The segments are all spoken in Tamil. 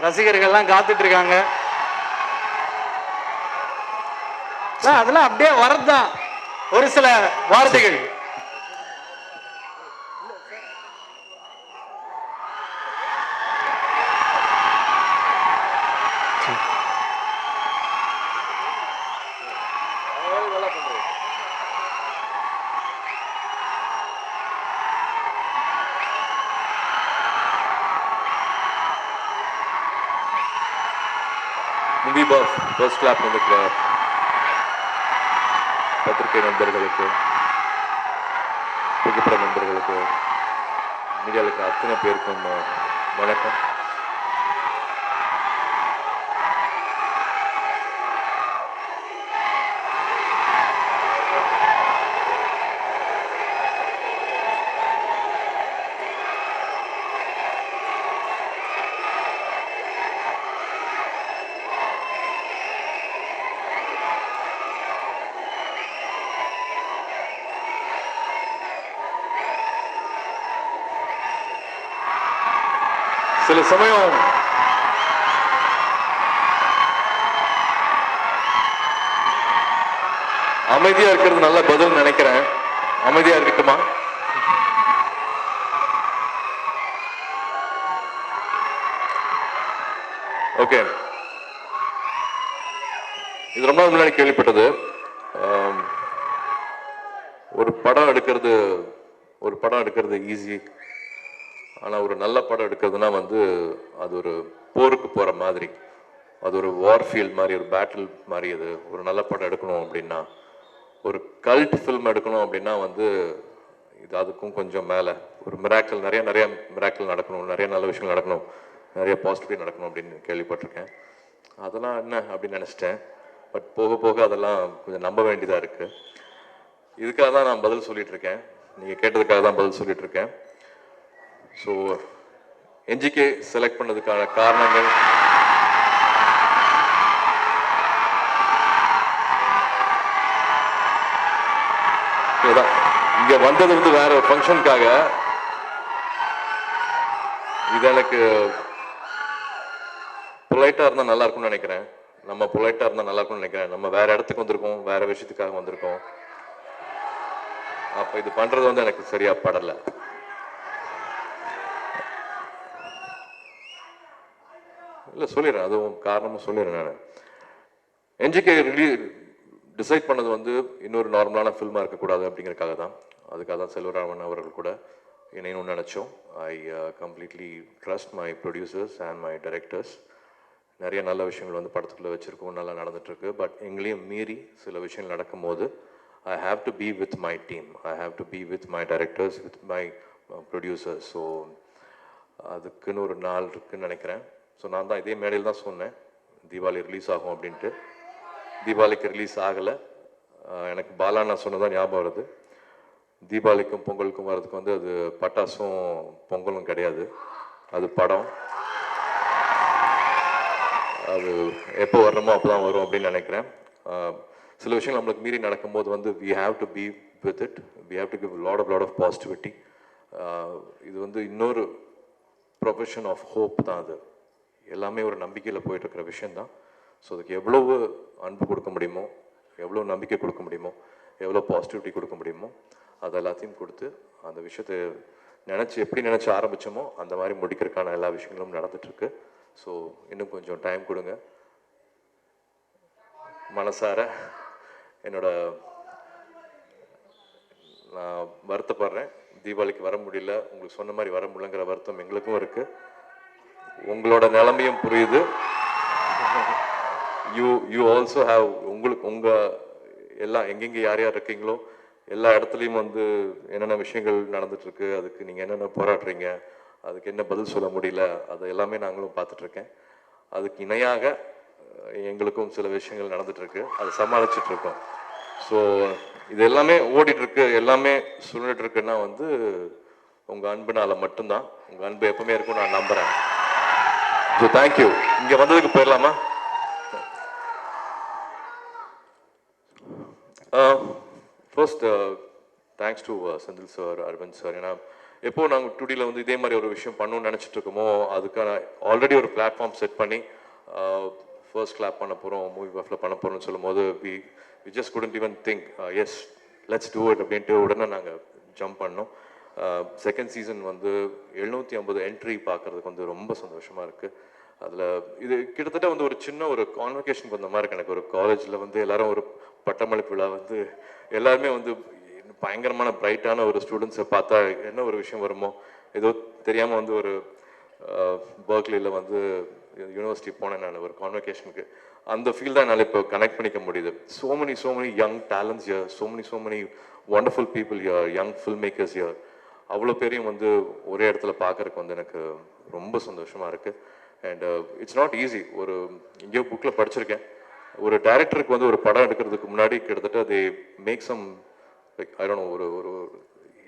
ரசிகர்கள்லாம் காத்துட்டு இருக்காங்க ஆ, அதெல்லாம் அப்படியே வரதுதான் ஒரு சில வார்த்தைகள். மூவி பாஸ் ஃபர்ஸ்ட் கிளாப் வந்துக்கிற பத்திரிகை நண்பர்களுக்கு புகைப்பட நண்பர்களுக்கு மீடியாவுக்கு அத்தனை பேருக்கும் வணக்கம். சில சமயம் அமைதியா இருக்கிறது நல்ல பதில் நினைக்கிறேன். அமைதியா இருக்கட்டுமா? ஓகே இது ரொம்ப முன்னாடி கேள்விப்பட்டது. ஒரு படம் எடுக்கிறது ஒரு படம் எடுக்கிறது ஈஸி ஆனால் ஒரு நல்ல படம் எடுக்கிறதுனா வந்து அது ஒரு போருக்கு போகிற மாதிரி. அது ஒரு வார்ஃபீல்ட் மாதிரி ஒரு பேட்டில் மாதிரி அது. ஒரு நல்ல படம் எடுக்கணும் அப்படின்னா ஒரு கல்ட் ஃபில்ம் எடுக்கணும் அப்படின்னா வந்து இது அதுக்கும் கொஞ்சம் மேலே. ஒரு மிராக்கள் நிறைய நிறைய மிராக்கள் நடக்கணும். நிறைய நல்ல விஷயங்கள் நடக்கணும். நிறைய பாசிட்டிவ் நடக்கணும் அப்படின்னு கேள்விப்பட்டிருக்கேன். அதெல்லாம் என்ன அப்படின்னு நினச்சிட்டேன். பட் போக போக அதெல்லாம் கொஞ்சம் நம்ப வேண்டியதாக இருக்குது இதுக்காக தான் நான் பதில் சொல்லிகிட்ருக்கேன் இருக்கேன். நீங்கள் கேட்டதுக்காக தான் பதில் சொல்லிகிட்ருக்கேன் இருக்கேன். ஸோ என்ஜிகே செலக்ட் பண்ணதுக்கான காரணங்கள்? இங்க வந்தது வந்து வேற ஒரு ஃபங்க்ஷனுக்காக இது எனக்கு பொலைட்டா இருந்தா நல்லா இருக்கும்னு நினைக்கிறேன். நம்ம பொலைட்டா இருந்தா நல்லா இருக்கும்னு நினைக்கிறேன். நம்ம வேற இடத்துக்கு வந்திருக்கோம் வேற விஷயத்துக்காக வந்திருக்கோம். அப்ப இது பண்றது வந்து எனக்கு சரியா படலை. இல்லை சொல்லிடுறேன். அதுவும் காரணமும் சொல்லிடுறேன் நான். என்ஜிகே ரிலீ டிசைட் பண்ணது வந்து இன்னொரு நார்மலான ஃபில்மாக இருக்கக்கூடாது அப்படிங்கிறக்காக தான். அதுக்காக தான் செல்வராமன் அவர்கள் கூட இணையணும்னு நினச்சோம். I completely trust my producers and my directors நிறைய நல்ல விஷயங்கள் வந்து படத்துக்குள்ளே வச்சுருக்கோம். நல்லா நடந்துகிட்ருக்கு பட் எங்களையும் மீறி சில விஷயங்கள் நடக்கும்போது I have to be with my team I have to be with my directors with my producers so அதுக்குன்னு ஒரு நாள் இருக்குன்னு நினைக்கிறேன். ஸோ நான் தான் இதே மேடையில் தான் சொன்னேன். தீபாவளி ரிலீஸ் ஆகும் அப்படின்ட்டு. தீபாவளிக்கு ரிலீஸ் ஆகலை. எனக்கு பாலா நான் சொன்னதான் ஞாபகம் வருது. தீபாவளிக்கும் பொங்கலுக்கும் வர்றதுக்கு வந்து அது பட்டாசும் பொங்கலும் கிடையாது. அது படம். அது எப்போ வரணுமோ அப்போ தான் வரும் அப்படின்னு நினைக்கிறேன். சில விஷயங்கள் நம்மளுக்கு மீறி நடக்கும்போது வந்து we have to be with it we have to give lot of lot of positivity இது வந்து இன்னொரு ப்ரொஃபஷன் ஆஃப் ஹோப் தான் அது. எல்லாமே ஒரு நம்பிக்கையில் போயிட்டு இருக்கிற விஷயம்தான். ஸோ அதுக்கு எவ்வளவு அன்பு கொடுக்க முடியுமோ எவ்வளோ நம்பிக்கை கொடுக்க முடியுமோ எவ்வளோ பாசிட்டிவிட்டி கொடுக்க முடியுமோ அது எல்லாத்தையும் கொடுத்து அந்த விஷயத்தை நினச்சி எப்படி நினச்சி ஆரம்பித்தோமோ அந்த மாதிரி முடிக்கிறதுக்கான எல்லா விஷயங்களும் நடந்துட்டுருக்கு. ஸோ இன்னும் கொஞ்சம் டைம் கொடுங்க. மனசார என்னோட நான் வருத்தப்படுறேன். தீபாவளிக்கு வர முடியல. உங்களுக்கு சொன்ன மாதிரி வர முடியலங்கிற வருத்தம் எங்களுக்கும் இருக்குது உங்களோட நிலைமையும் புரியுது. யூ யூ ஆல்சோ ஹாவ் உங்களுக்கு உங்க எல்லாம் எங்கெங்க யார் யார் இருக்கீங்களோ எல்லா இடத்துலையும் வந்து என்னென்ன விஷயங்கள் நடந்துட்டு இருக்கு அதுக்கு நீங்க என்னென்ன போராடுறீங்க அதுக்கு என்ன பதில் சொல்ல முடியல அது எல்லாமே நாங்களும் பார்த்துட்டு இருக்கேன் அதுக்கு இணையாக எங்களுக்கும் சில விஷயங்கள் நடந்துட்டு இருக்கு அதை சமாளிச்சுட்டு இருக்கோம் ஸோ இது எல்லாமே ஓடிட்டு இருக்கு எல்லாமே சுழட்டு இருக்குன்னா வந்து உங்க அன்புனால மட்டும்தான். உங்க அன்பு எப்பவுமே இருக்கும் நான் நம்புறேன். ஸோ தேங்க்யூ இங்க வந்ததுக்கு போயிடலாமா? First thanks to Senthil sir Aravind sir ஏன்னா எப்போ நாங்கள் டுடியில் வந்து இதே மாதிரி ஒரு விஷயம் பண்ணணும்னு நினச்சிட்டு இருக்கோமோ அதுக்கான ஆல்ரெடி ஒரு பிளாட்ஃபார்ம் செட் பண்ணி ஃபர்ஸ்ட் கிளாப் பண்ண போகிறோம் மூவி பஃபில் பண்ண போகிறோம்னு சொல்லும் போது we we just couldn't even think as let's do it அப்படின்ட்டு உடனே நாங்கள் ஜம்ப் பண்ணோம். செகண்ட் சீசன் வந்து எழுநூற்றி ஐம்பது என்ட்ரி பார்க்குறதுக்கு வந்து ரொம்ப சந்தோஷமாக இருக்குது அதில் இது கிட்டத்தட்ட வந்து ஒரு சின்ன ஒரு கான்வெகேஷன் வந்த மாதிரி இருக்கு எனக்கு ஒரு காலேஜில் வந்து எல்லாரும் ஒரு பட்டமளிப்பு விழா வந்து எல்லாருமே வந்து பயங்கரமான பிரைட்டான ஒரு ஸ்டூடெண்ட்ஸை பார்த்தா என்ன ஒரு விஷயம் வருமோ ஏதோ தெரியாமல் வந்து ஒரு பர்க்லியில் வந்து யூனிவர்சிட்டி போனேன் நான் ஒரு கான்வெகேஷனுக்கு அந்த ஃபீல் தான் என்னால் இப்போ கனெக்ட் பண்ணிக்க முடியுது. So many so many young talents are so many so many wonderful people are young film makers are அவ்வளோ பேரையும் வந்து ஒரே இடத்துல பார்க்கறதுக்கு வந்து எனக்கு ரொம்ப சந்தோஷமாக இருக்குது and it's uh, not easy ஒரு எங்கேயோ புக்கில் படிச்சிருக்கேன். ஒரு டைரக்டருக்கு வந்து ஒரு படம் எடுக்கிறதுக்கு முன்னாடி கிட்டத்தட்ட அது make some like I don't ஒரு ஒரு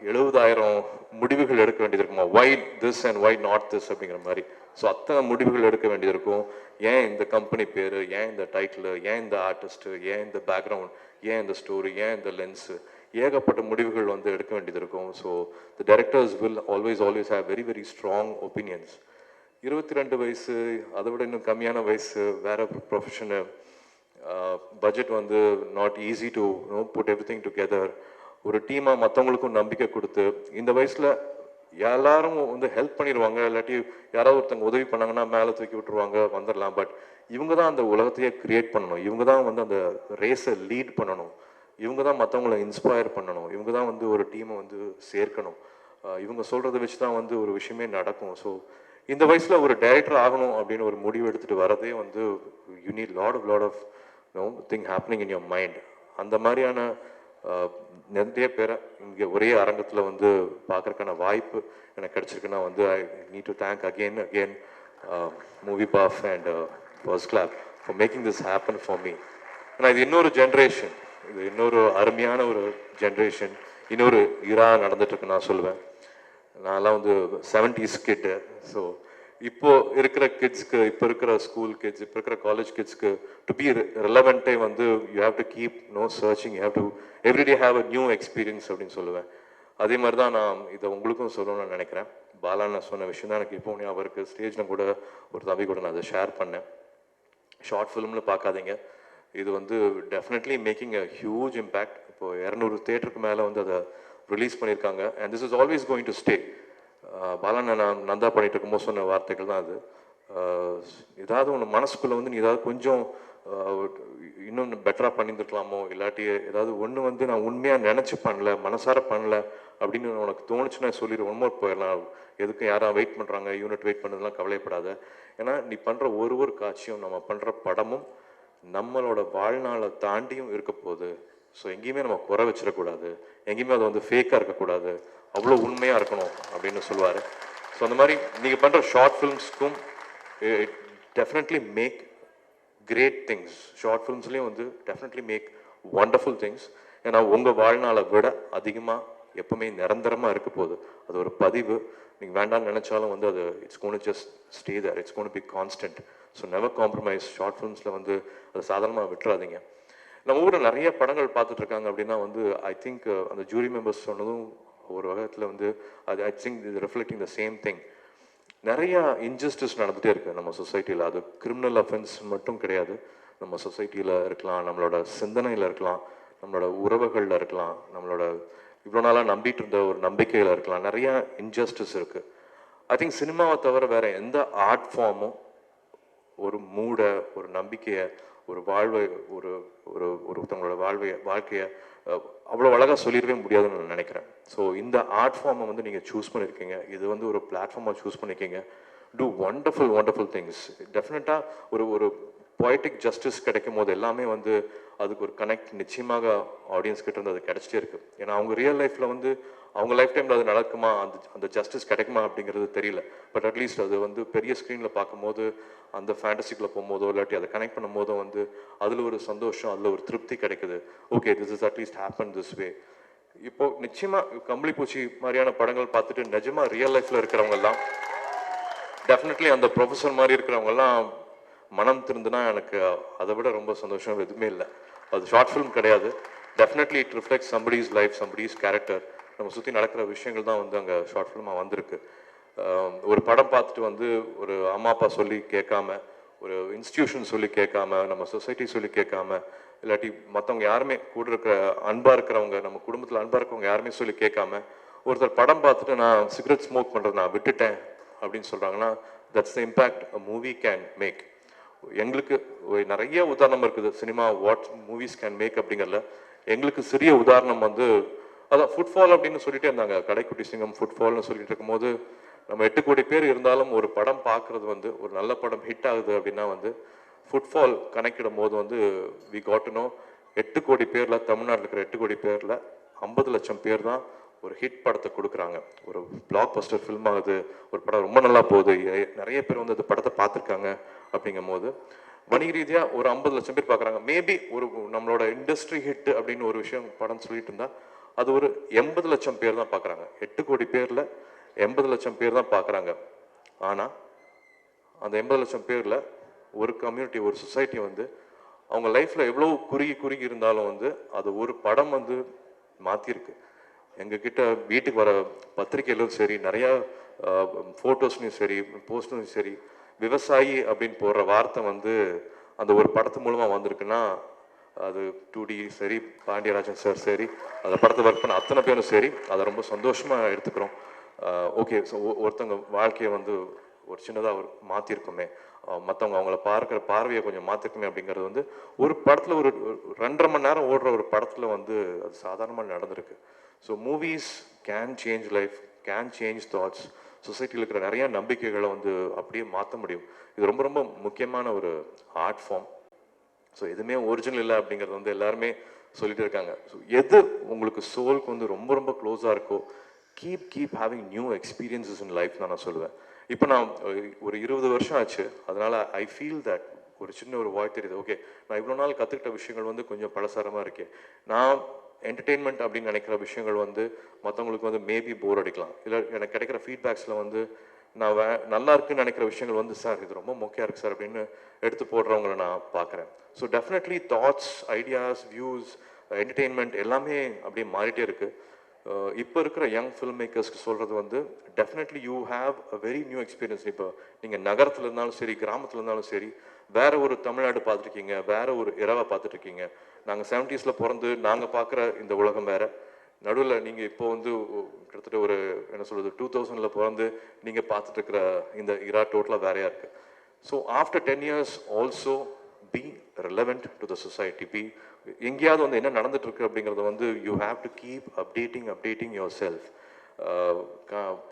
எழுபதாயிரம் முடிவுகள் எடுக்க வேண்டியது இருக்குமா? Why this and why not this அப்படிங்கிற மாதிரி. ஸோ அத்தனை முடிவுகள் எடுக்க வேண்டியது இருக்கும். ஏன் இந்த கம்பெனி பேர்? ஏன் இந்த டைட்டில் ஏன் இந்த ஆர்டிஸ்ட்டு ஏன் இந்த பேக்ரவுண்ட் ஏன் இந்த ஸ்டோரி ஏன் இந்த லென்ஸு ஏகப்பட்ட முடிவுகள் வந்து எடுக்க வேண்டியது இருக்கும். So the directors will always always have very very strong opinions இருபத்தி ரெண்டு வயசு அதை விட இன்னும் கம்மியான வயசு வேற ப்ரொஃபஷனு பட்ஜெட் வந்து not easy to know put everything together ஒரு டீமாக மற்றவங்களுக்கும் நம்பிக்கை கொடுத்து இந்த வயசில் எல்லாரும் வந்து ஹெல்ப் பண்ணிடுவாங்க. இல்லாட்டி யாராவது ஒருத்தவங்க உதவி பண்ணாங்கன்னா மேலே தூக்கி விட்டுருவாங்க வந்துடலாம். பட் இவங்க தான் அந்த உலகத்தையே கிரியேட் பண்ணணும். இவங்க தான் வந்து அந்த ரேஸை லீட் பண்ணணும். இவங்க தான் மற்றவங்கள இன்ஸ்பயர் பண்ணணும். இவங்க தான் வந்து ஒரு டீமை வந்து சேர்க்கணும். இவங்க சொல்கிறத வச்சு தான் வந்து ஒரு விஷயமே நடக்கும். ஸோ இந்த வயசில் ஒரு டைரக்டர் ஆகணும் அப்படின்னு ஒரு முடிவு எடுத்துகிட்டு வரதே வந்து you need lot of lot of nothing happening in your mind அந்த மாதிரியான நிறைய பேரை இங்கே ஒரே அரங்கத்தில் வந்து பார்க்குறக்கான வாய்ப்பு எனக்கு கிடச்சிருக்குன்னா வந்து I need to thank again again movie buff and first clap for making this happen for me ஆனால் இது இன்னொரு ஜென்ரேஷன் இது இன்னொரு அருமையான ஒரு ஜென்ரேஷன் இன்னொரு இரா நடந்துட்டுருக்கு நான் சொல்லுவேன் நான்லாம் வந்து செவன்டிஸ் கிட்டு ஸோ இப்போ இருக்கிற கிட்ஸ்க்கு இப்போ இருக்கிற ஸ்கூல் கிட்ஸ் இப்போ இருக்கிற காலேஜ் கிட்ஸ்க்கு டு பி ரிலவெண்ட்டே வந்து you have to keep no searching you have to everyday have a new experience அப்படின்னு சொல்லுவேன். அதே மாதிரி தான் நான் இதை உங்களுக்கும் சொல்லணும்னு நினைக்கிறேன். பாலா நான் சொன்ன விஷயம் தான் எனக்கு இப்போ ஞாபகம் இருக்குது ஸ்டேஜில் கூட ஒரு தம்பி கூட நான் அதை ஷேர் பண்ணேன். ஷார்ட் ஃபிலிமில் பார்க்காதீங்க. இது வந்து definitely making a huge impact இப்போ இரநூறு தேட்டருக்கு மேலே வந்து அதை ரிலீஸ் பண்ணியிருக்காங்க. And this is always going to stay Balan நான் நந்தா பண்ணிட்டு இருக்கும்போது சொன்ன வார்த்தைகள் தான் அது. ஏதாவது ஒன்று மனசுக்குள்ளே வந்து நீ ஏதாவது கொஞ்சம் இன்னும் பெட்டராக பண்ணியிருந்துருக்கலாமோ? இல்லாட்டி ஏதாவது ஒன்று வந்து நான் உண்மையாக நினச்சி பண்ணல மனசார பண்ணல அப்படின்னு உனக்கு தோணுச்சுன்னா சொல்லிடு ஒன் மோர் போயிடலாம். எதுக்கும் யாரும் வெயிட் பண்ணுறாங்க யூனிட் வெயிட் பண்ணதெல்லாம் கவலைப்படாத. ஏன்னா நீ பண்ணுற ஒரு ஒரு காட்சியும் நம்ம பண்ணுற படமும் நம்மளோட வாழ்நாளை தாண்டியும் இருக்க போகுது ஸோ எங்கேயுமே நம்ம குறை வச்சிடக்கூடாது. எங்கேயுமே அது வந்து ஃபேக்காக இருக்கக்கூடாது. அவ்வளோ உண்மையாக இருக்கணும் அப்படின்னு சொல்லுவார். ஸோ அந்த மாதிரி நீங்கள் பண்ணுற short ஃபிலிம்ஸ்க்கும் definitely make great things short ஃபிலிம்ஸ்லேயும் வந்து டெஃபினெட்லி மேக் வண்டர்ஃபுல் திங்ஸ் ஏன்னா உங்கள் வாழ்நாளை விட அதிகமாக எப்பவுமே நிரந்தரமாக இருக்க போகுது அது ஒரு பதிவு. நீங்கள் வேண்டாம்னு நினச்சாலும் வந்து அது it's gonna just stay there it's gonna be constant so never compromise short ஃபிலிம்ஸில் வந்து அதை சாதாரணமாக விட்டுறாதீங்க. நம்ம ஊரில் நிறைய படங்கள் பார்த்துட்ருக்காங்க அப்படின்னா வந்து ஐ திங்க் uh, அந்த ஜூரி மெம்பர்ஸ் சொன்னதும் ஒரு வகத்தில் வந்து அது ஐ திங்க் இது ரிஃப்ளெக்டிங் த சேம் திங் நிறையா இன்ஜஸ்டிஸ் நடந்துகிட்டே இருக்குது நம்ம சொசைட்டியில் அது கிரிமினல் அஃபென்ஸ் மட்டும் கிடையாது. நம்ம சொசைட்டியில் இருக்கலாம் நம்மளோட சிந்தனையில் இருக்கலாம் நம்மளோட உறவுகளில் இருக்கலாம் நம்மளோட இவ்வளோ நாளாக நம்பிட்டு இருந்த ஒரு நம்பிக்கையில் இருக்கலாம். நிறையா இன்ஜஸ்டிஸ் இருக்குது ஐ திங்க் சினிமாவை தவிர வேறு எந்த ஆர்ட் ஃபார்மும் ஒரு மூடை ஒரு நம்பிக்கையை ஒரு வாழ்வை ஒரு ஒரு ஒருத்தவங்களோட வாழ்வையை வாழ்க்கையை அவ்வளோ அழகாக சொல்லிடவே முடியாதுன்னு நான் நினைக்கிறேன். ஸோ இந்த ஆர்ட் ஃபார்மை வந்து நீங்கள் சூஸ் பண்ணியிருக்கீங்க இது வந்து ஒரு பிளாட்ஃபார்மாக சூஸ் பண்ணியிருக்கீங்க டூ ஒண்டர்ஃபுல் ஒண்டர்ஃபுல் திங்ஸ் டெஃபினட்டாக ஒரு ஒரு பொய்டிக் ஜஸ்டிஸ் கிடைக்கும் போது எல்லாமே வந்து அதுக்கு ஒரு கனெக்ட் நிச்சயமாக ஆடியன்ஸ் கிட்ட இருந்து அது கிடைச்சிட்டே இருக்கு. ஏன்னா அவங்க ரியல் லைஃப்ல வந்து அவங்க லைஃப் டைம்ல அது நடக்குமா? அந்த அந்த ஜஸ்டிஸ் கிடைக்குமா அப்படிங்கிறது தெரியல. பட் அட்லீஸ்ட் அது வந்து பெரிய ஸ்க்ரீன்ல பார்க்கும்போது அந்த ஃபேண்டசிக்குள்ள போகும்போதோ இல்லாட்டி அதை கனெக்ட் பண்ணும் போதோ வந்து அதுல ஒரு சந்தோஷம் அதுல ஒரு திருப்தி கிடைக்குது. Okay this is at least happen this way இப்போ நிச்சயமா கம்பளி பூச்சி மாதிரியான படங்கள் பார்த்துட்டு நிஜமா ரியல் லைஃப்ல இருக்கிறவங்க எல்லாம் டெஃபினெட்லி அந்த ப்ரொஃபஸர் மாதிரி இருக்கிறவங்கெல்லாம் மனம் திருந்துனா எனக்கு அதை விட ரொம்ப சந்தோஷம் எதுவுமே இல்லை. அது ஷார்ட் ஃபிலிம் கிடையாது. Definitely it reflect somebody's life somebody's character நம்ம சுற்றி நடக்கிற விஷயங்கள் தான் வந்து அங்கே ஷார்ட் ஃபிலிமாக வந்திருக்கு. ஒரு படம் பார்த்துட்டு வந்து ஒரு அம்மா அப்பா சொல்லி கேட்காம ஒரு இன்ஸ்டிடியூஷன் சொல்லி கேட்காம நம்ம சொசைட்டி சொல்லி கேட்காம இல்லாட்டி மற்றவங்க யாருமே கூட இருக்கிற அன்பாக இருக்கிறவங்க நம்ம குடும்பத்தில் அன்பாக இருக்கிறவங்க யாருமே சொல்லி கேட்காம ஒருத்தர் படம் பார்த்துட்டு நான் சிகரெட் ஸ்மோக் பண்ணுறது நான் விட்டுட்டேன் அப்படின்னு சொல்கிறாங்கன்னா that's the impact a movie can make எங்களுக்கு நிறைய உதாரணம் இருக்குது. Cinema what movies can make அப்படிங்கிறல எங்களுக்கு சிறிய உதாரணம் வந்து அதான் ஃபுட்ஃபால் அப்படின்னு சொல்லிட்டே இருந்தாங்க. கடைக்குட்டி சிங்கம் ஃபுட்ஃபால்னு சொல்லிட்டு இருக்கும்போது நம்ம எட்டு கோடி பேர் இருந்தாலும் ஒரு படம் பார்க்கறது வந்து ஒரு நல்ல படம் ஹிட் ஆகுது அப்படின்னா வந்து ஃபுட்ஃபால் கணக்கிடும் போது வந்து வி காட்டனோ எட்டு கோடி பேரில் தமிழ்நாட்டில் இருக்கிற எட்டு கோடி பேரில் ஐம்பது லட்சம் பேர் தான் ஒரு ஹிட் படத்தை கொடுக்குறாங்க. ஒரு பிளாக் பஸ்டர் ஃபில்ம் ஆகுது. ஒரு படம் ரொம்ப நல்லா போகுது. நிறைய பேர் வந்து அந்த படத்தை பார்த்துருக்காங்க அப்படிங்கும் போது வணிக ரீதியாக ஒரு ஐம்பது லட்சம் பேர் பார்க்குறாங்க. மேபி ஒரு நம்மளோட இண்டஸ்ட்ரி ஹிட் அப்படின்னு ஒரு விஷயம் படம் சொல்லிட்டு இருந்தா அது ஒரு எண்பது லட்சம் பேர் தான் பார்க்குறாங்க. எட்டு கோடி பேரில் எண்பது லட்சம் பேர் தான் பார்க்குறாங்க. ஆனால் அந்த எண்பது லட்சம் பேரில் ஒரு கம்யூனிட்டி ஒரு சொசைட்டி வந்து அவங்க லைஃப்பில் எவ்வளோ குறுகி குறுகி இருந்தாலும் வந்து அது ஒரு படம் வந்து மாற்றிருக்கு எங்ககிட்ட வீட்டுக்கு வர பத்திரிகையிலும் சரி நிறையா ஃபோட்டோஸ்லையும் சரி போஸ்ட்லையும் சரி விவசாயி அப்படின்னு போடுற வார்த்தை வந்து அந்த ஒரு படத்து மூலமாக வந்திருக்குன்னா அது டூ டி சரி பாண்டியராஜன் சார் சரி அந்த படத்தை ஒர்க் பண்ண அத்தனை பேரும் சரி அதை ரொம்ப சந்தோஷமாக எடுத்துக்கிறோம். ஓகே ஸோ ஒருத்தவங்க வாழ்க்கையை வந்து ஒரு சின்னதாக ஒரு மாற்றிருக்குமே மற்றவங்க அவங்கள பார்க்குற பார்வையை கொஞ்சம் மாற்றிருக்குமே அப்படிங்கிறது வந்து ஒரு படத்தில் ஒரு ரெண்டரை மணி நேரம் ஓடுற ஒரு படத்தில் வந்து அது சாதாரணமாக நடந்திருக்கு. So movies can change life can change thoughts சொசைட்டியில் இருக்கிற நிறைய நம்பிக்கைகளை வந்து அப்படியே மாற்ற முடியும். இது ரொம்ப ரொம்ப முக்கியமான ஒரு ஆர்ட் ஃபார்ம் ஸோ எதுவுமே ஒரிஜினல் இல்லை அப்படிங்கிறது வந்து எல்லாருமே சொல்லிட்டு இருக்காங்க. ஸோ எது உங்களுக்கு சோலுக்கு வந்து ரொம்ப ரொம்ப க்ளோஸாக இருக்கோ keep keep having new experiences in life தான் நான் சொல்லுவேன். இப்போ நான் ஒரு- இருபது வருஷம் ஆச்சு. அதனால் ஐ ஃபீல் தட் ஒரு சின்ன ஒரு வாய் தெரியுது. ஓகே நான் இவ்வளோ நாள் கற்றுக்கிட்ட விஷயங்கள் வந்து கொஞ்சம் பலசாரமாக இருக்கேன் நான் என்டர்டெயின்மெண்ட் அப்படின்னு நினைக்கிற விஷயங்கள் வந்து மற்றவங்களுக்கு வந்து மேபி போர் அடிக்கலாம். இல்லை எனக்கு கிடைக்கிற ஃபீட்பேக்ஸில் வந்து நான் வே நல்லா இருக்குன்னு நினைக்கிற விஷயங்கள் வந்து சார் இது ரொம்ப மொக்கையாக இருக்குது சார் அப்படின்னு எடுத்து போடுறவங்கள நான் பார்க்குறேன். So definitely thoughts ideas views entertainment எல்லாமே அப்படியே மாறிட்டே இருக்குது இப்போ இருக்கிற யங் ஃபில்ம் மேக்கர்ஸ்க்கு சொல்கிறது வந்து definitely you have a very new experience இப்போ நீங்கள் நகரத்தில் இருந்தாலும் சரி கிராமத்தில் இருந்தாலும் சரி வேற ஒரு தமிழ்நாடு பார்த்துருக்கீங்க வேற ஒரு இரவை பார்த்துட்ருக்கீங்க நாங்கள் செவன்ட்டீஸில் பிறந்து நாங்கள் பார்க்குற இந்த உலகம் வேற. நடுவில் நீங்கள் இப்போ வந்து கிட்டத்தட்ட ஒரு என்ன சொல்கிறது டூ தௌசண்டில் பிறந்து நீங்கள் பார்த்துட்டுருக்கிற இந்த இரா டோட்டலாக வேறையாக இருக்குது so after ten years also be relevant to the society be எங்கேயாவது வந்து என்ன நடந்துட்டு இருக்கு அப்படிங்கிறத வந்து you have to keep updating updating yourself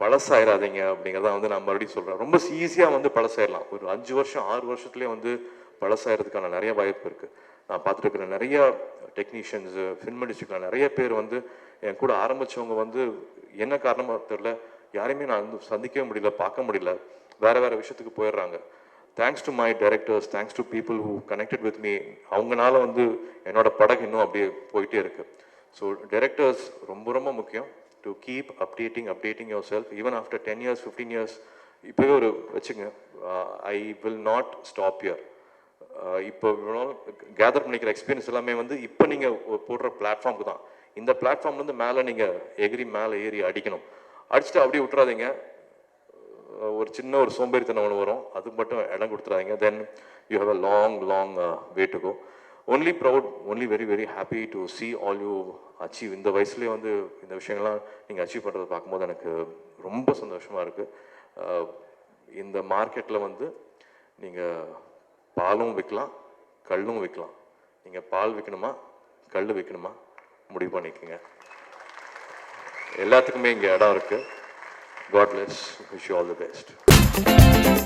பழசாயிராதீங்க அப்படிங்கிறத வந்து நான் மறுபடியும் சொல்கிறேன் ரொம்ப ஈஸியாக வந்து பழசாயிடலாம் ஒரு அஞ்சு வருஷம் ஆறு வருஷத்துலேயே வந்து பழசாயிறதுக்கான நிறைய வாய்ப்பு இருக்குது நான் பார்த்துட்டு நிறைய டெக்னீஷியன்ஸு ஃபில்ம் இண்டஸ்ட்ரிக்கில் நிறைய பேர் வந்து என் கூட ஆரம்பிச்சவங்க வந்து என்ன காரணமாக தெரில யாரையுமே நான் வந்து சந்திக்கவே முடியல பார்க்க முடியல. வேற வேற விஷயத்துக்கு போயிடுறாங்க. Thanks to my directors thanks to people who connected with me அவங்கனால வந்து என்னோட படகு இன்னும் அப்படியே போயிட்டே இருக்கு. ஸோ டைரக்டர்ஸ் ரொம்ப ரொம்ப முக்கியம். To keep updating updating yourself even after ten years fifteen years இப்போவே ஒரு வச்சுங்க I will not stop year இப்போ கேதர் பண்ணிக்கிற எக்ஸ்பீரியன்ஸ் எல்லாமே வந்து இப்போ நீங்கள் போடுற பிளாட்ஃபார்முக்கு தான். இந்த பிளாட்ஃபார்ம்லேருந்து மேலே நீங்கள் எகிரி மேலே ஏறி அடிக்கணும். அடிச்சுட்டு அப்படியே விட்டுறாதீங்க. ஒரு சின்ன ஒரு சோம்பேறித்தனம் ஒன்று வரும். அது மட்டும் இடம் கொடுத்துறாங்க then you have a long long way to go only proud only very very happy to see all you achieve இந்த வயசுலேயே வந்து இந்த விஷயங்கள்லாம் நீங்கள் அச்சீவ் பண்ணுறதை பார்க்கும்போது எனக்கு ரொம்ப சந்தோஷமாக இருக்குது இந்த மார்க்கெட்டில் வந்து நீங்கள் பாலும் விற்கலாம் கல்லும் விற்கலாம் நீங்கள் பால் விற்கணுமா கல் விற்கணுமா முடிவு பண்ணிக்கோங்க. எல்லாத்துக்குமே இங்கே இடம் இருக்குது God bless wish you all the best